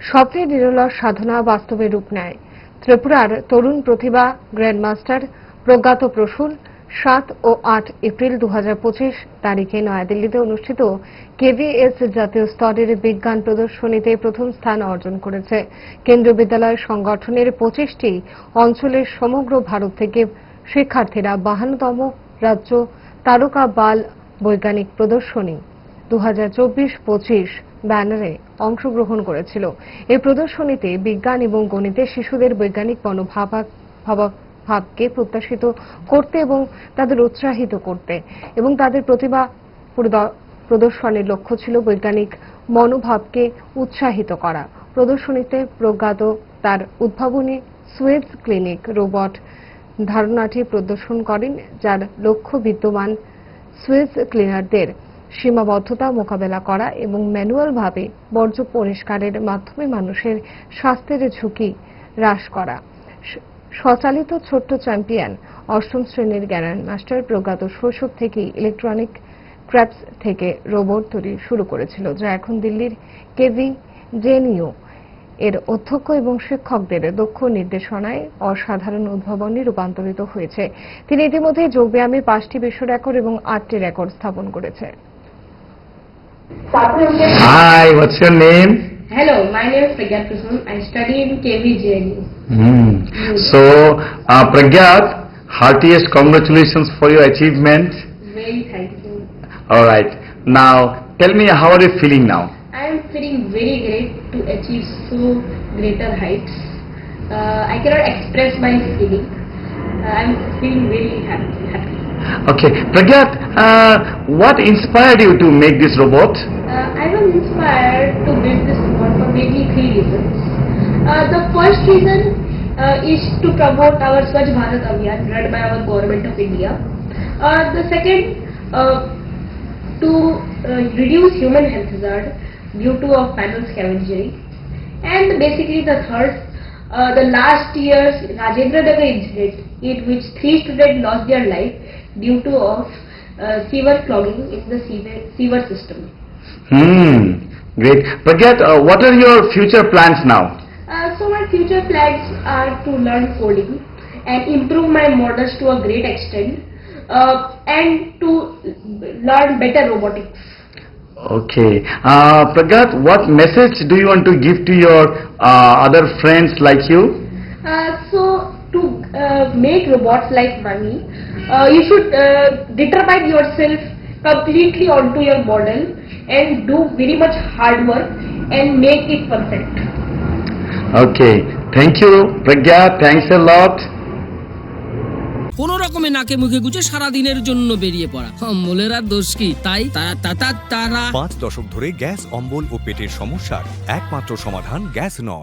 স্বপ্নের নিরলস সাধনা বাস্তবে রূপ নেয়। ত্রিপুরার তরুণ প্রতিভা গ্র্যান্ডমাস্টার প্রজ্ঞাত প্রসূন সাত ও আট এপ্রিল দু হাজার পঁচিশ তারিখে নয়াদিল্লিতে অনুষ্ঠিত কেভিএস জাতীয় স্তরের বিজ্ঞান প্রদর্শনীতে প্রথম স্থান অর্জন করেছে। কেন্দ্রীয় বিদ্যালয় সংগঠনের পঁচিশটি অঞ্চলের সমগ্র ভারত থেকে শিক্ষার্থীরা বাহান্নতম রাজ্য তারকা বাল বৈজ্ঞানিক প্রদর্শনী। দু হাজার চব্বিশ পঁচিশ ব্যানারে অংশগ্রহণ করেছিল। এই প্রদর্শনীতে বিজ্ঞান এবং গণিতে শিশুদের বৈজ্ঞানিক মনোভাব ভাবা- ভাবকে প্রত্যাশিত করতে এবং তাদের উৎসাহিত করতে এবং তাদের প্রতিভা প্রদ- প্রদর্শনের লক্ষ্য ছিল বৈজ্ঞানিক মনোভাবকে উৎসাহিত করা। প্রদর্শনীতে প্রজ্ঞাত তার উদ্ভাবনী সুয়েজ ক্লিনিক রোবট ধারণাটি প্রদর্শন করেন, যার লক্ষ্য বিদ্যমান সুয়েজ ক্লিনারদের সীমাবদ্ধতা মোকাবেলা করা এবং ম্যানুয়ালভাবে বর্জ্য পরিষ্কারের মাধ্যমে মানুষের স্বাস্থ্যের ঝুঁকি হ্রাস করা। স্বচালিত ছোট্ট চ্যাম্পিয়ন, অষ্টম শ্রেণির গ্যারান মাস্টার প্রজ্ঞাত শৈশব থেকেই ইলেকট্রনিক ক্র্যাপস থেকে রোবট তৈরি শুরু করেছিল, যা এখন দিল্লির কেভি জেএনইউ এর অধ্যক্ষ এবং শিক্ষকদের দক্ষ নির্দেশনায় অসাধারণ উদ্ভাবনে রূপান্তরিত হয়েছে। তিনি ইতিমধ্যে যোগব্যায়ামে পাঁচটি বিশ্ব রেকর্ড এবং আটটি রেকর্ড স্থাপন করেছে। Hi, what's your name? Hello, my name is Pragya Prasun. I study in KVJNU. Hmm. So, uh, Pragyat, heartiest congratulations for your achievement. Very thank you. All right. Now, tell me, how are you feeling now? I am feeling very great to achieve so greater heights. Uh, I cannot express my feeling. Uh, I am feeling very happy. happy. Okay, Pragyat, uh, what inspired you to make this robot? Uh, I was inspired to build this robot for mainly three reasons. Uh, the first reason uh, is to promote our Swachh Bharat Abhiyan run by our government of India. Uh, the second, uh, to reduce human health hazard due to of panel scavengery. And basically the third, the last year's Rajendra Nagar incident in which three students lost their life due to of uh, sewer clogging in the sewer, sewer system. Hmm, great. Pragyat, uh, what are your future plans now? Uh, so my future plans are to learn coding and improve my models to a great extent uh, and to learn better robotics. Okay. Uh, Pragyat, what message do you want to give to your uh, other friends like you? Uh, so uh, make robots like money, uh, you should uh, determine yourself completely onto your model and do very much hard work and make it perfect. Okay. Thank you, Pragyat. Thanks a lot. কোন রকমে নাকে মুখে গুজে সারা দিনের জন্য বেরিয়ে পড়া অম্বলের আর দোষ কি তাই তারা তারা পাঁচ দশক ধরে গ্যাস অম্বল ও পেটের সমস্যার একমাত্র সমাধান গ্যাস নয়